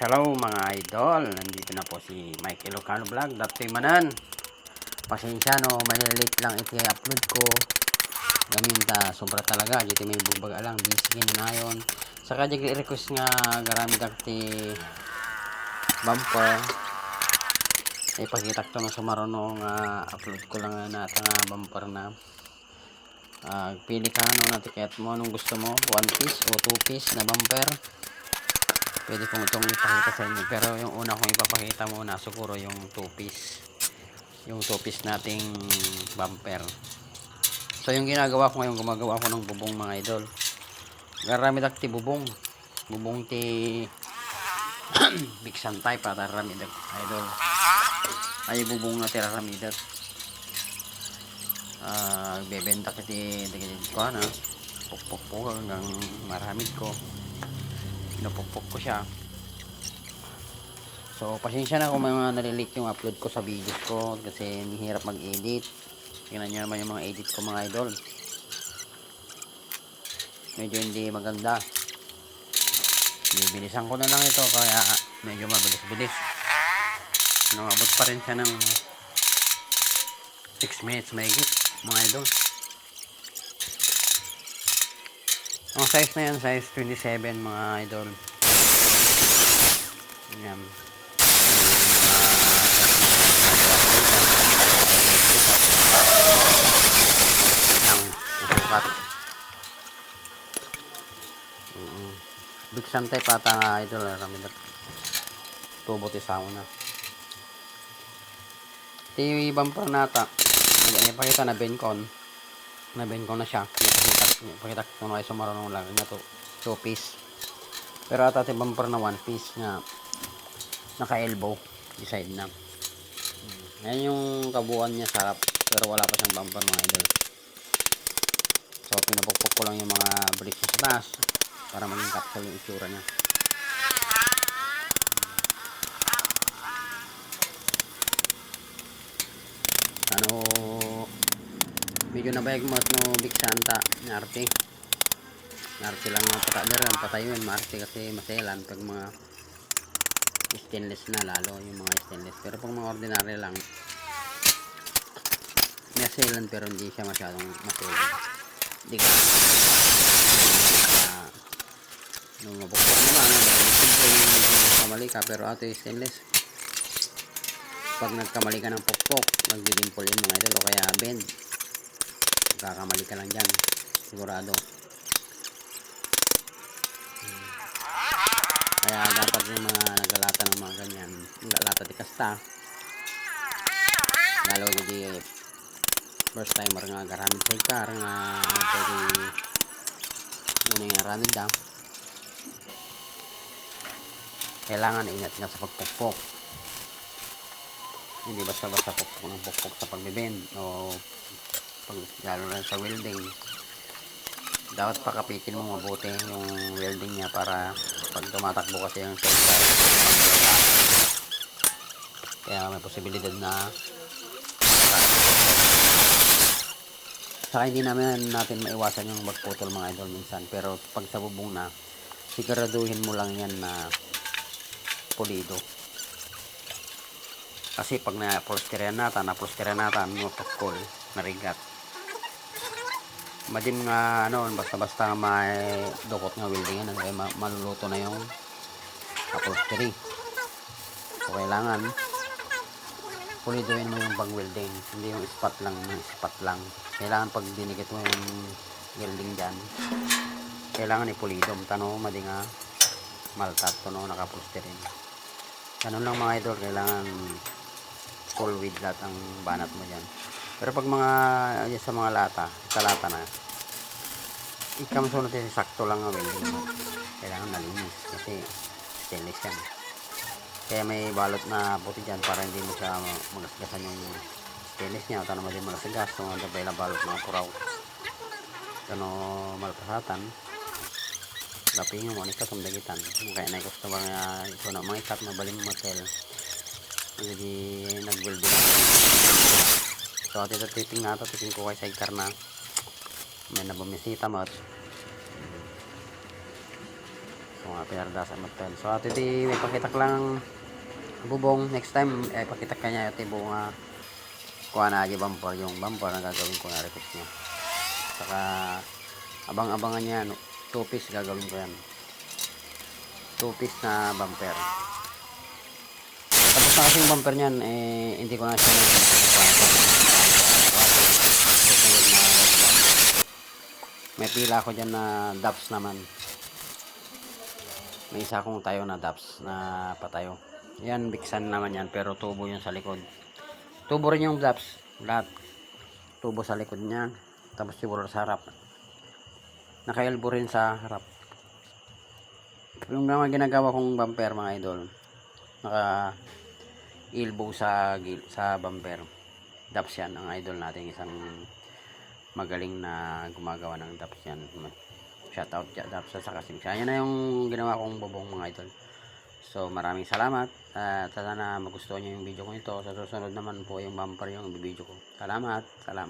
Hello mga idol, nandito na po si Mike Ilocano Vlog, Datoy Manan. Pasensya no, malilate lang ito yung upload ko. Gaminta, sobra talaga, dito may bugbag alang, busy na yon. Saka di request nga garami dati bumper. Ipakita ko na sumarono nga upload ko lang na nga bumper na. Ah, pili ka ano na ticket mo anong gusto mo, one piece o two piece na bumper pwede kong itong ipakita sa inyo pero yung una kong ipapakita muna siguro yung two piece yung two piece nating bumper so yung ginagawa ko ngayon gumagawa ko ng bubong mga idol garamid ti bubong bubong ti bigsan type at raramid idol ay bubong na ti raramid ah bebenta kiti dagiti ko na pukpuk hanggang maramid ko pinupukpok ko siya. So pasensya na kung mga nalilate yung upload ko sa videos ko kasi hirap mag edit tingnan nyo naman yung mga edit ko mga idol. Medyo hindi maganda. Bibilisan ko na lang ito kaya medyo mabilis bilis nakabot pa rin siya ng 6 minutes mahigit mga idol ang size na yan, size 27 mga idol. Yan. Sukat. Big santay pata nga idol. Rami na. Tubo ti sauna. Ti bumper nata. Ipakita na bencon naben ko na siya. Pakita, ko na kayo sa marunong lang na to 2 piece pero ata ti bumper na 1 piece nga naka elbow di side na. Hmm. yan yung kabuuan niya sarap pero wala pa siyang bumper mga idol. So pinapukpok ko lang yung mga bricks sa taas para maging capsule yung itsura niya. Ano medyo nabayag mo at no big santa ni arte ni arte lang ang patay patay yun maarte kasi maselan pag mga stainless na lalo yung mga stainless. Pero pag mga ordinary lang maselan pero hindi siya masyadong maselan hindi ka uh, nung mabukbok mo lang yung medyo kamali ka pero ato yung stainless. Pag nagkamali ka ng pokpok nagdidimple yun mga idol o kaya bend kakamali ka lang dyan. Sigurado. Hmm. kaya dapat yung mga nagalata ng mga ganyan nagalata di kasta. Lalo di first timer nga garamit sa ikar nga pwede muna yung aramid da kailangan ingat nga sa pagpukpok. Hindi basta-basta pukpok ng pukpok sa pagbibend o pag, lalo na sa welding. Dapat pakapitin mo mabuti yung welding niya para pag tumatakbo kasi yung sensor kaya may posibilidad na saka hindi naman natin maiwasan yung magputol mga idol minsan. Pero pag sa bubong na siguraduhin mo lang yan na pulido. Kasi pag na-polsteran natin na-polsteran natin mapakol narigat madim nga ano basta basta may dukot nga welding yan kaya maluluto na yung upholstery so kailangan pulidoin mo yung pag welding hindi yung spot lang yung spot lang. Kailangan pag dinikit mo yung welding dyan kailangan ipulido tano madi nga maltat to no nakapulstery ganun lang mga idol kailangan full with lahat ang banat mo dyan pero pag mga yan sa mga lata sa lata na ikamso natin sakto lang ang welding mo. Kailangan nalinis kasi stainless yan. Kaya may balot na puti dyan para hindi mo siya magasgasan yung stainless niya. O tanong mo din magasagas kung ano ba balot mga puraw kano malpasatan lapin mo ni katong dagitan kaya na customer nga ito na mga ikat mabaling motel hindi nag-welding So, ito titing na ito. Titing ko kay sidecar na. May nabumisita mo. So, mga pinardasan matel so ato di may pakitak lang bubong next time eh pakitak kanya ito buong uh, kuha na aja bumper yung bumper na gagawin ko na repeat nyo saka abang-abangan niya no, two piece gagawin ko yan two piece na bumper tapos na kasi yung bumper niyan eh hindi ko na siya may pila ako dyan na daps naman. May isa akong tayo na daps na patayo. Yan biksan naman yan pero tubo yun sa likod. Tubo rin yung daps lahat tubo sa likod niya. Tapos siguro sa harap. Naka-elbow rin sa harap. Yung mga ginagawa kong bumper mga idol naka elbow sa sa bumper. Daps yan ang idol natin isang magaling na gumagawa ng daps yan. Shout out daps sa kasing yan na yung ginawa kong bubong mga idol. So maraming salamat. At sana magustuhan nyo yung video ko ito sa susunod naman po yung bumper yung video ko. Salamat salamat